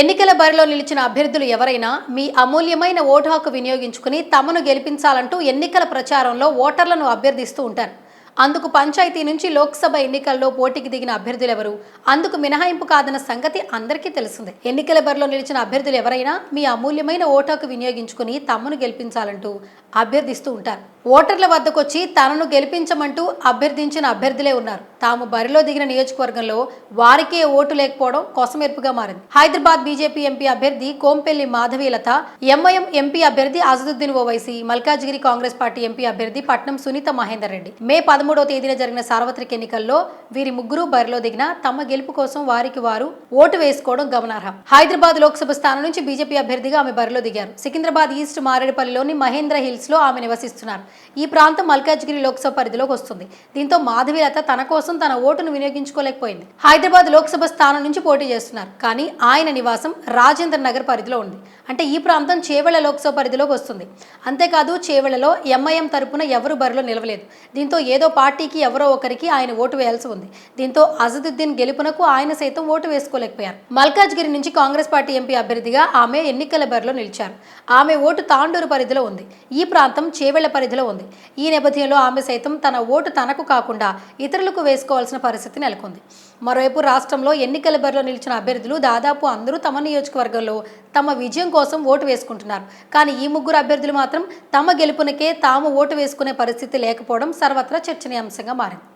ఎన్నికల బరిలో నిలిచిన అభ్యర్థులు ఎవరైనా మీ అమూల్యమైన ఓటు హక్కు వినియోగించుకుని తమను గెలిపించాలంటూ ఎన్నికల ప్రచారంలో ఓటర్లను అభ్యర్థిస్తూ ఉంటారు. అందుకు పంచాయతీ నుంచి లోక్సభ ఎన్నికల్లో పోటీకి దిగిన అభ్యర్థులు ఎవరు అందుకు మినహాయింపు కాదన్న సంగతి అందరికీ తెలిసిందే. ఎన్నికల బరిలో నిలిచిన అభ్యర్థులు ఎవరైనా మీ అమూల్యమైన ఓటు హక్కు వినియోగించుకుని తమను గెలిపించాలంటూ అభ్యర్థిస్తూ ఉంటారు. ఓటర్ల వద్దకొచ్చి తనను గెలిపించమంటూ అభ్యర్థించిన అభ్యర్థులే ఉన్నారు. తాము బరిలో దిగిన నియోజకవర్గంలో వారికే ఓటు లేకపోవడం కొసమెరుపుగా మారింది. హైదరాబాద్ బీజేపీ ఎంపీ అభ్యర్థి కోంపెల్లి మాధవీలత ఎంఐఎం ఎంపీ అభ్యర్థి అజదుద్దీన్ ఓవైసీ మల్కాజ్గిరి కాంగ్రెస్ పార్టీ ఎంపీ అభ్యర్థి పట్నం సునీత మహేందర్ రెడ్డి. మే పదమూడవ తేదీన జరిగిన సార్వత్రిక ఎన్నికల్లో వీరి ముగ్గురు బరిలో దిగిన తమ గెలుపు కోసం వారికి వారు ఓటు వేసుకోవడం గమనార్హం. హైదరాబాద్ లోక్సభ స్థానం నుంచి బీజేపీ అభ్యర్థిగా ఆమె బరిలో దిగారు. సికింద్రాబాద్ ఈస్ట్ మారేడుపల్లిలోని మహేంద్ర హిల్స్లో ఆమె నివసిస్తున్నారు. ఈ ప్రాంతం మల్కాజ్గిరి లోక్సభ పరిధిలోకి వస్తుంది. దీంతో మాధవీలత తన కోసం తన ఓటును వినియోగించుకోలేకపోయింది. హైదరాబాద్ లోక్సభ స్థానం నుంచి పోటీ చేస్తున్నారు. కానీ ఆయన నివాసం రాజేంద్ర నగర్ పరిధిలో ఉంది. అంటే ఈ ప్రాంతం చేవెళ్ళ లోక్సభ పరిధిలోకి వస్తుంది. అంతేకాదు చేవెళ్ళలో ఎంఐఎం తరపున ఎవరు బరిలో నిలవలేదు. దీంతో ఏదో పార్టీకి ఎవరో ఒకరికి ఆయన ఓటు వేయాల్సి ఉంది. దీంతో అజదుద్దీన్ గెలుపునకు ఆయన సైతం ఓటు వేసుకోలేకపోయారు. మల్కాజ్గిరి నుంచి కాంగ్రెస్ పార్టీ ఎంపీ అభ్యర్థిగా ఆమె ఎన్నికల బరిలో నిలిచారు. ఆమె ఓటు తాండూరు పరిధిలో ఉంది. ఈ ప్రాంతం చేవెళ్ళ పరిధిలో ఉంది. ఈ నేపథ్యంలో ఆమె సైతం తన ఓటు తనకు కాకుండా ఇతరులకు వేసుకోవాల్సిన పరిస్థితి నెలకొంది. మరోవైపు రాష్ట్రంలో ఎన్నికల బరిలో నిలిచిన అభ్యర్థులు దాదాపు అందరూ తమ నియోజకవర్గంలో తమ విజయం కోసం ఓటు వేసుకుంటున్నారు. కానీ ఈ ముగ్గురు అభ్యర్థులు మాత్రం తమ గెలుపునకే తాము ఓటు వేసుకునే పరిస్థితి లేకపోవడం సర్వత్రా చర్చనీయాంశంగా మారింది.